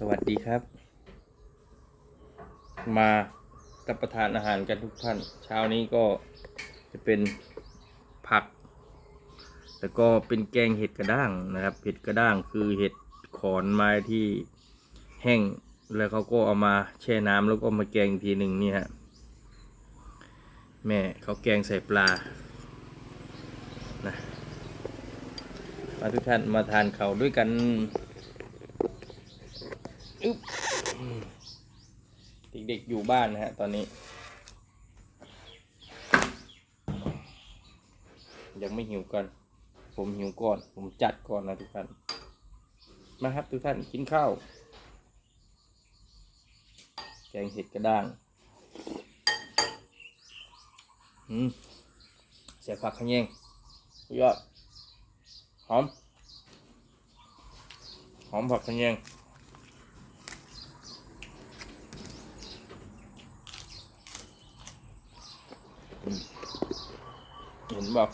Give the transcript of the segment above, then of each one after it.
สวัสดีครับ มารับประทานอาหารกันทุกท่าน เช้านี้ก็จะเป็นผัก แล้วก็เป็นแกงเห็ดกระด้างนะครับ เห็ดกระด้างคือเห็ดขอนไม้ที่แห้ง แล้วเขาก็เอามาแช่น้ำแล้วก็มาแกงอีกทีหนึ่งนี่ฮะ แม่เขาแกงใส่ปลา นะ มาทุกท่านมาทานเขาด้วยกัน เด็กๆอยู่บ้านนะฮะตอนนี้ ยังไม่หิวกัน ผมหิวก่อน ผมจัดก่อนนะทุกท่าน มาครับทุกท่านกินข้าว แกงเห็ดกระด้างอืมเสียผักขยงยอด หอม หอมผักขะแยง เห็นบอก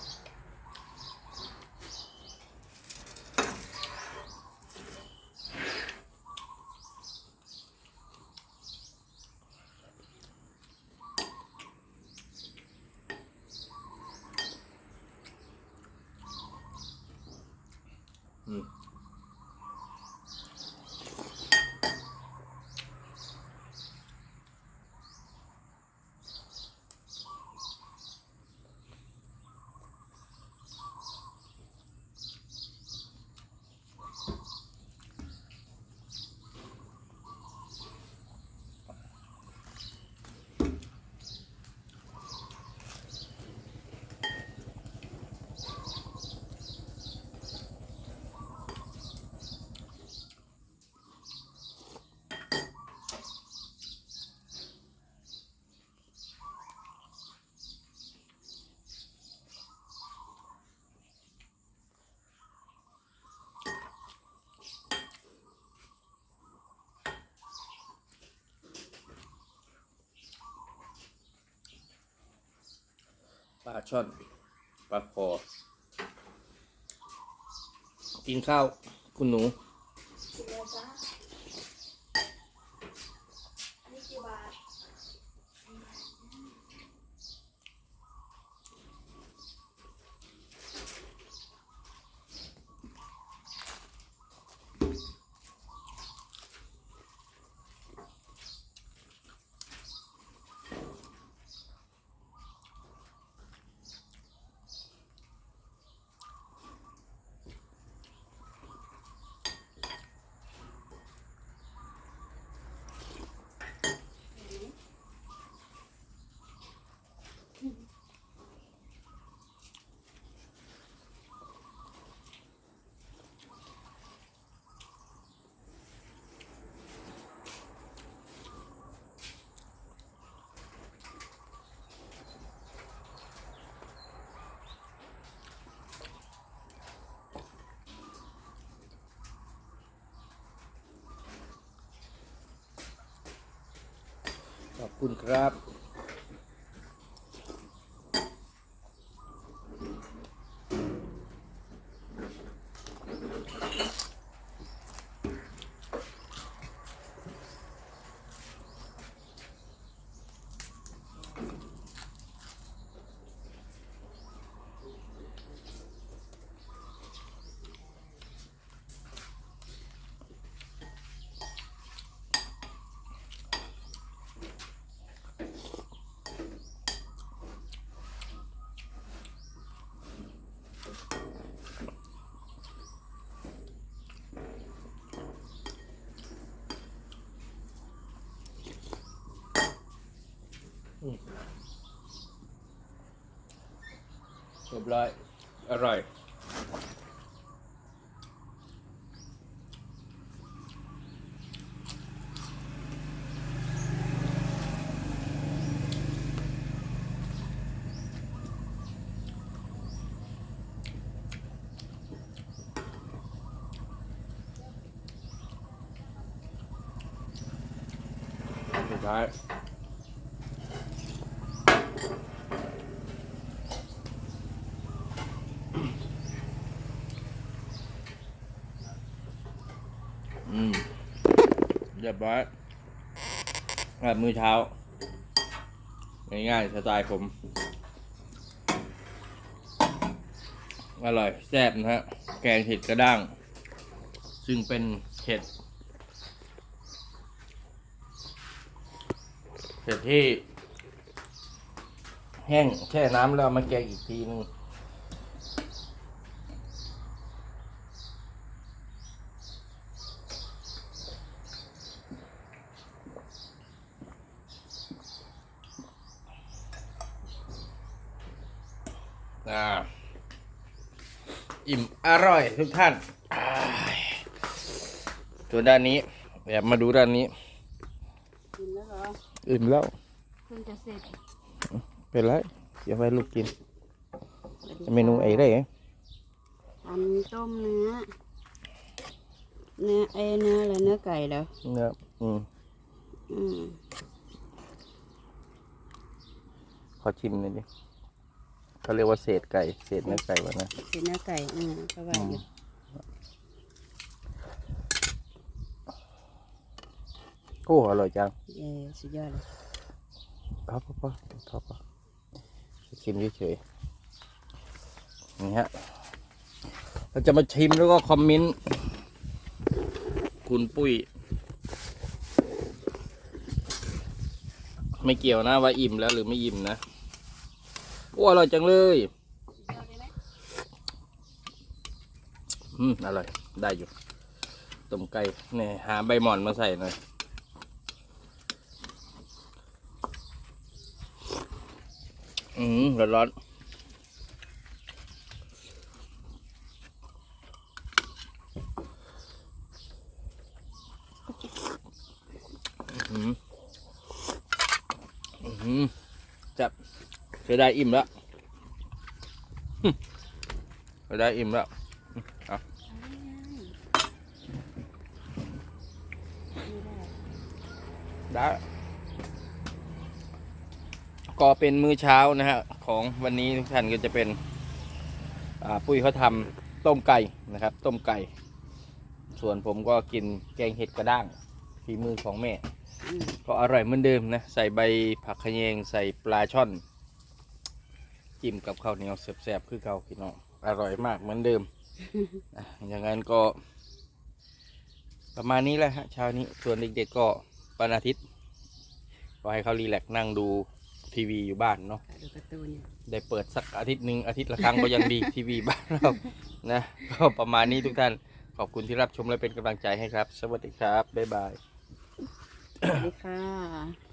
าช่อนปลาคอกินข้าวคุณหนู ขอบคุณครับ เรียบร้อย อร่อย สุดท้าย อืม เรียบร้อยแบบมื้อเช้า ง่ายๆสไตล์ผม อร่อยแซ่บนะฮะ แกงเห็ดกระด้าง ซึ่งเป็นเห็ดเห็ดที่ แห้งแช่น้ำแล้วมาแกงอีกทีนึง อ่าอิ่มอร่อยทุกท่านอ้ายตัวด้านนี้แบบมาดูด้านนี้กินแล้วเหรออิ่มแล้วเพิ่งจะเสร็จเป็นไรเดี๋ยวไปลูกกิน เมนูไอ้ไรอันต้มเนื้อ เนื้อไอ้เนื้ออะไรเนื้อไก่เหรอเนื้ออืมอืมขอชิมหน่อยดิ เขาเรียกว่าเศษไก่เศษเนื้อไก่วะนะเป็นเนื้อไก่อืมก็ว่าอยู่โอ้อร่อยจังเย้สุดยอดเลยพอพอพอพอพอชิมเฉยๆนี่ฮะเราจะมาชิมแล้วก็คอมเมนต์คุณปุ้ยไม่เกี่ยวนะว่าอิ่มแล้วหรือไม่อิ่มนะ โอ้อร่อยจังเลยอืมอร่อย ได้อยู่ต้มไก่เนี่ยหาใบหม่อนมาใส่หน่อยอืมร้อนร้อนอืมอืมจับ เสียดายอิ่มแล้วหึเสียดายอิ่มแล้วอืมเอาได้ก็เป็นมื้อเช้านะฮะของวันนี้ทุกท่านก็จะเป็นอ่าปุ้ยเขาทำต้มไก่นะครับ ต้มไก่ ส่วนผมก็กินแกงเห็ดกระด้างฝีมือของแม่อืมก็อร่อยเหมือนเดิมนะ ใส่ใบผักขะแยงใส่ปลาช่อน จิ้มกับข้าวเหนียวแซ่บๆคือเก่าพี่น้องอร่อยมากเหมือนเดิมอะอย่างนั้นก็ ประมาณนี้แหละฮะเช้านี้ส่วนเด็กๆก็วันอาทิตย์ก็ให้เขารีแลกซ์นั่งดูทีวีอยู่บ้านเนาะดูการ์ตูนอยู่ได้เปิดสักอาทิตย์หนึ่งอาทิตย์ละครั้งก็ยังดีทีวีบ้านเรานะก็ประมาณนี้ทุกท่านขอบคุณที่รับชมและเป็นกำลังใจให้ครับ สวัสดีครับบ๊ายบายสวัสดีค่ะ